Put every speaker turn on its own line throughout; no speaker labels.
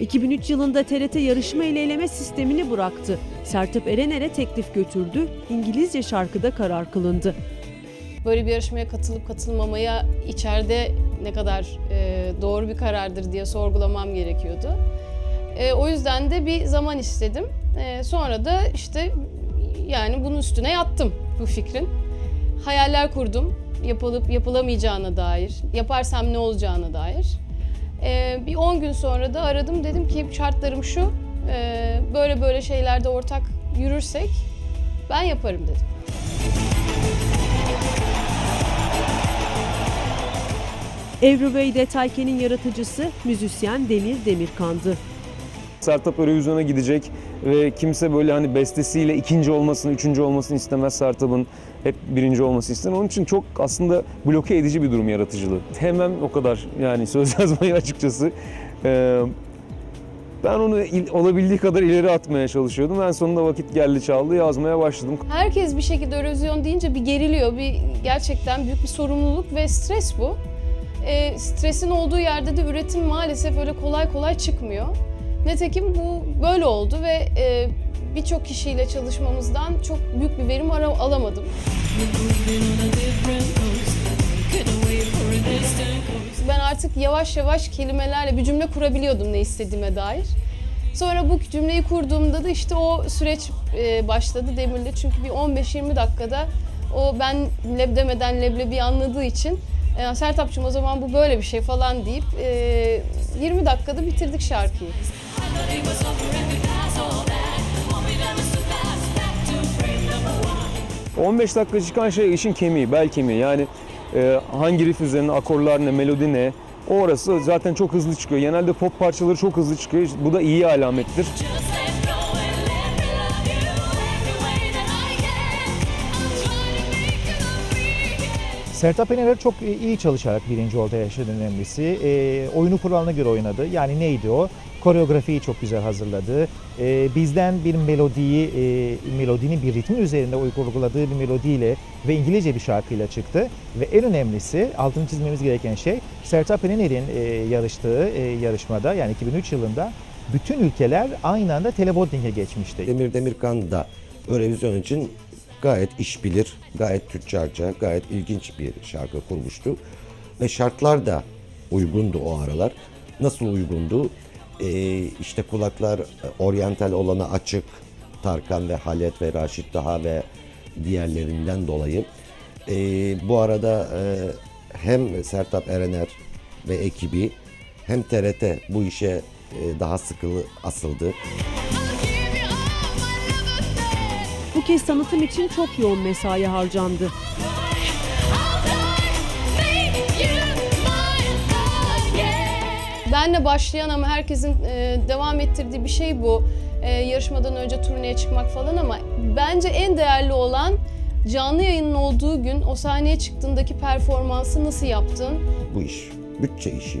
2003 yılında TRT yarışma ile eleme sistemini bıraktı. Sertab Erener'e teklif götürdü. İngilizce şarkıda karar kılındı.
Böyle bir yarışmaya katılıp katılmamaya içeride ne kadar e, doğru bir karardır diye sorgulamam gerekiyordu. E, o yüzden de bir zaman istedim. E, sonra da işte yani bunun üstüne yattım bu fikrin. Hayaller kurdum. Yapılıp yapılamayacağına dair, yaparsam ne olacağına dair. E, bir 10 gün sonra da aradım. Dedim ki şartlarım şu, e, böyle böyle şeylerde ortak yürürsek ben yaparım dedim.
Every Way Detayken'in yaratıcısı müzisyen Demir Demirkan'dı.
Sertab Eurovision'a gidecek ve kimse böyle hani bestesiyle ikinci olmasını, üçüncü olmasını istemez Sertab'ın. Hep birinci olması ister. Onun için çok aslında bloke edici bir durum yaratıcılığı. Hemen o kadar yani söz yazmayı açıkçası. Ben onu il- olabildiği kadar ileri atmaya çalışıyordum. En sonunda vakit geldi çaldı yazmaya başladım.
Herkes bir şekilde erozyon deyince bir geriliyor. Bir gerçekten büyük bir sorumluluk ve stres bu. E, stresin olduğu yerde de üretim maalesef öyle kolay kolay çıkmıyor. Nitekim bu böyle oldu ve e, birçok kişiyle çalışmamızdan çok büyük bir verim alamadım. Ben artık yavaş yavaş kelimelerle bir cümle kurabiliyordum ne istediğime dair. Sonra bu cümleyi kurduğumda da işte o süreç e, başladı Demir'le. Çünkü bir 15-20 dakikada o ben leb demeden leblebi anladığı için e, Sertapçım o zaman bu böyle bir şey falan deyip e, 20 dakikada bitirdik şarkıyı.
15 dakika çıkan şey işin kemiği, bel kemiği. Yani e, hangi riff üzerine, akorlar ne, melodi ne. Orası zaten çok hızlı çıkıyor. Genelde pop parçaları çok hızlı çıkıyor. Bu da iyi alamettir.
Just
Sertab Erener çok iyi çalışarak birinci her şeyden önemlisi. E, oyunu kuralına göre oynadı. Yani neydi o? Koreografiyi çok güzel hazırladı. E, bizden bir melodiyi, e, melodinin bir ritmin üzerinde uyguladığı bir melodiyle ve İngilizce bir şarkıyla çıktı. Ve en önemlisi, altını çizmemiz gereken şey, Sertab Erener'in e, yarıştığı e, yarışmada, yani 2003 yılında bütün ülkeler aynı anda televoting'e geçmişti.
Demir Demirkan da Eurovision için gayet iş bilir, gayet tüccarca, gayet ilginç bir şarkı kurmuştu. Ve şartlar da uygundu o aralar. Nasıl uygundu? Ee, işte kulaklar e, oryantal olana açık. Tarkan ve Halet ve Raşit Daha ve diğerlerinden dolayı. Ee, bu arada e, hem Sertab Erener ve ekibi hem TRT bu işe e, daha sıkılı asıldı.
I'll
kez tanıtım için çok yoğun mesai harcandı.
Benle başlayan ama herkesin e, devam ettirdiği bir şey bu. E, yarışmadan önce turneye çıkmak falan ama bence en değerli olan canlı yayının olduğu gün o sahneye çıktığındaki performansı nasıl yaptın?
bu iş, bütçe işi.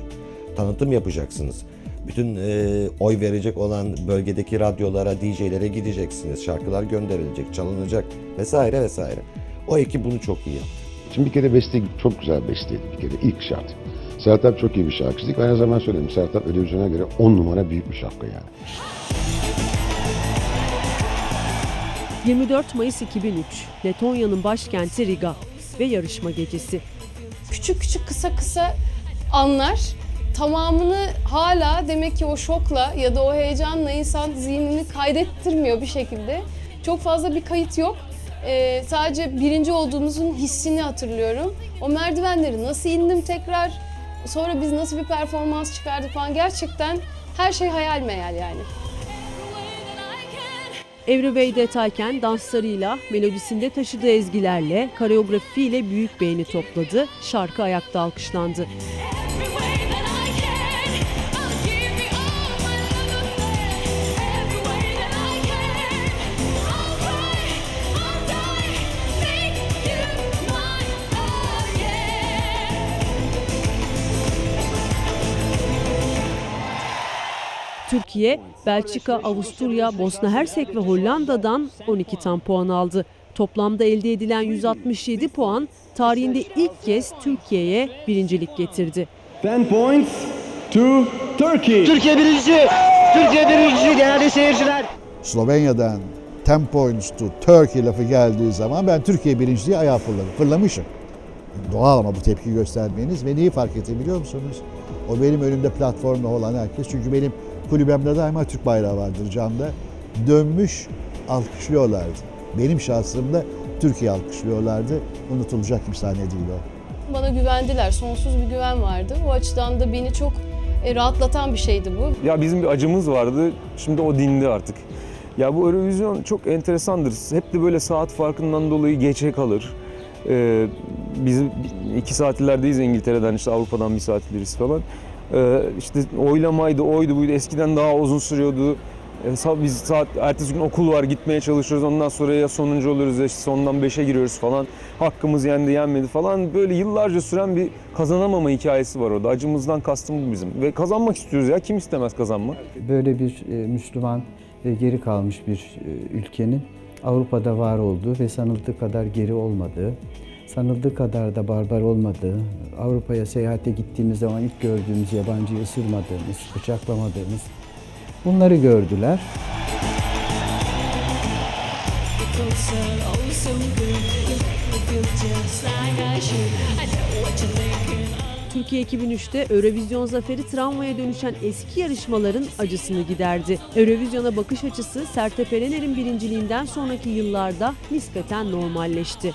Tanıtım yapacaksınız. Bütün e, oy verecek olan bölgedeki radyolara, DJ'lere gideceksiniz. Şarkılar gönderilecek, çalınacak vesaire vesaire. O ekip bunu çok iyi yaptı.
Şimdi bir kere beste çok güzel besteydi bir kere ilk şart. Sertab çok iyi bir şarkıcıydı. Ben her zaman söyledim Sertab Eurovision'a göre 10 numara büyük bir şapka yani.
24 Mayıs 2003, Letonya'nın başkenti Riga ve yarışma gecesi.
Küçük küçük kısa kısa anlar tamamını hala demek ki o şokla ya da o heyecanla insan zihnini kaydettirmiyor bir şekilde. Çok fazla bir kayıt yok. Ee, sadece birinci olduğumuzun hissini hatırlıyorum. O merdivenleri nasıl indim tekrar, sonra biz nasıl bir performans çıkardık falan gerçekten her şey hayal meyal yani.
Every Way Detayken danslarıyla, melodisinde taşıdığı ezgilerle, koreografiyle büyük beğeni topladı. Şarkı ayakta alkışlandı. Türkiye, Belçika, Avusturya, Bosna Hersek ve Hollanda'dan 12 tam puan aldı. Toplamda elde edilen 167 puan tarihinde ilk kez Türkiye'ye birincilik getirdi.
10 points to Turkey.
Türkiye birincisi. Türkiye birincisi değerli seyirciler.
Slovenya'dan 10 points to Turkey lafı geldiği zaman ben Türkiye birinciliği ayağa fırladım. Fırlamışım. Doğal ama bu tepki göstermeniz ve neyi fark ettim biliyor musunuz? O benim önümde platformda olan herkes. Çünkü benim kulübemde daima Türk bayrağı vardır camda. Dönmüş alkışlıyorlardı. Benim şahsımda Türkiye alkışlıyorlardı. Unutulacak bir sahne değil o.
Bana güvendiler. Sonsuz bir güven vardı. O açıdan da beni çok e, rahatlatan bir şeydi bu.
Ya bizim bir acımız vardı. Şimdi o dindi artık. Ya bu Eurovision çok enteresandır. Hep de böyle saat farkından dolayı geçe kalır. Ee, biz iki saatlerdeyiz İngiltere'den işte Avrupa'dan bir saat ileriz falan. Ee, işte oylamaydı, oydu buydu. Eskiden daha uzun sürüyordu. Biz saat ertesi gün okul var gitmeye çalışıyoruz. Ondan sonra ya sonuncu oluyoruz ya işte sondan beşe giriyoruz falan. Hakkımız yendi yenmedi falan. Böyle yıllarca süren bir kazanamama hikayesi var orada. Acımızdan kastım bu bizim. Ve kazanmak istiyoruz ya. Kim istemez kazanmak?
böyle bir e, Müslüman ve geri kalmış bir e, ülkenin Avrupa'da var olduğu ve sanıldığı kadar geri olmadığı, sanıldığı kadar da barbar olmadığı, Avrupa'ya seyahate gittiğimiz zaman ilk gördüğümüz yabancıyı ısırmadığımız, bıçaklamadığımız bunları gördüler.
Türkiye 2003'te Eurovision zaferi travmaya dönüşen eski yarışmaların acısını giderdi. Eurovision'a bakış açısı Sertab Erener'in birinciliğinden sonraki yıllarda nispeten normalleşti.